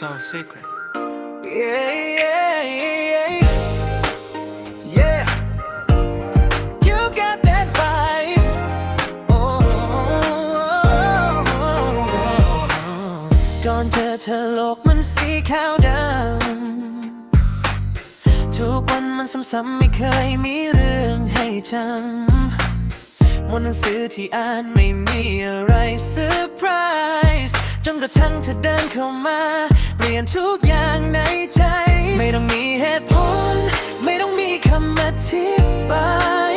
so secret. Yeah, yeah, yeah, yeah. You got that vibe. Oh, ก่อนเจอเธอโลกมันสีขาวดำทุกวันมันซ้ำๆไม่เคยมีเรื่องให้จำหมดหนังสือที่อ่านไม่มีอะไรเซอร์ไพรส์ จนกระทั่งเธอเดินเข้ามา เปลี่ยนทุกอย่างในใจ ไม่ต้องมีเหตุผล ไม่ต้องมีคำอธิบาย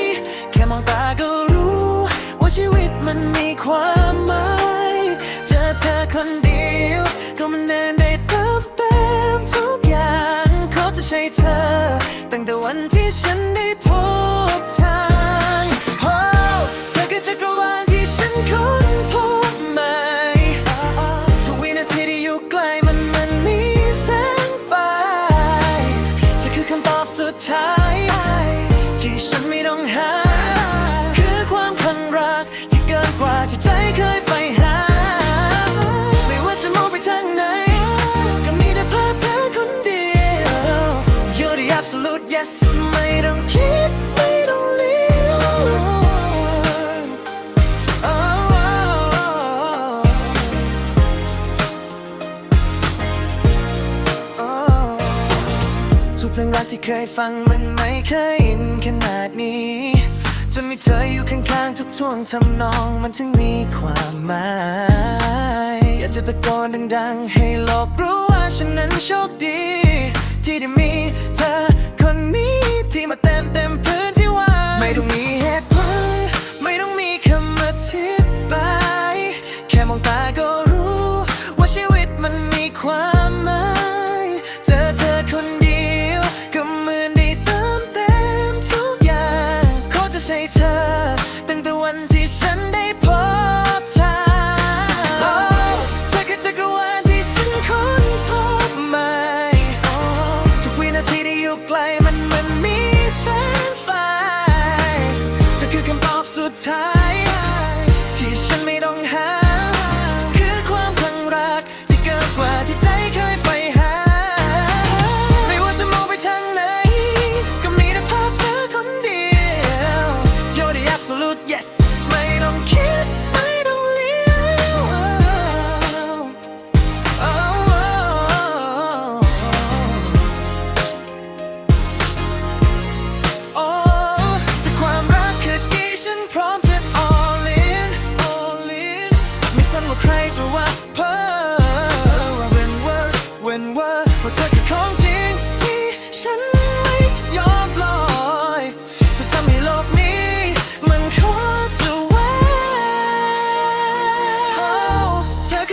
แค่มองตาก็รู้ ว่าชีวิตมันมีความหมาย เจอเธอคนเดียว ก็มันแน่ได้เติมเต็มทุกอย่าง เขาจะใช่เธอ ตั้งแต่วันที่ฉัน สุ เพลงรักที่เคยฟังมันไม่เคยอินขนาดนี้ จนมีเธออยู่ข้างๆทุกท่วงทำนองมันถึงมีความหมาย อยากจะตะโกนดังๆ ให้โลกรู้ว่าฉันนั้นโชคดี ที่ได้มีเธอคนนี้ที่มาเต็มเต็มพื้นที่ว่างไม่ต้องมี ตั้งแต่วันที่ฉันได้พบเธอเธอคือจักรวาลที่ฉันค้นพบใหม่ ทุกวินาทีที่อยู่ไกลมันเหมือนมีแสงไฟเธอคือคำตอบสุดท้าย ที่ฉันไม่ต้องหา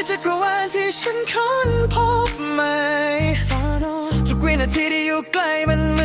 คือจักรวาลที่ฉันค้นพบใหม่ทุกวินาทีที่อยู่ใกล้มัน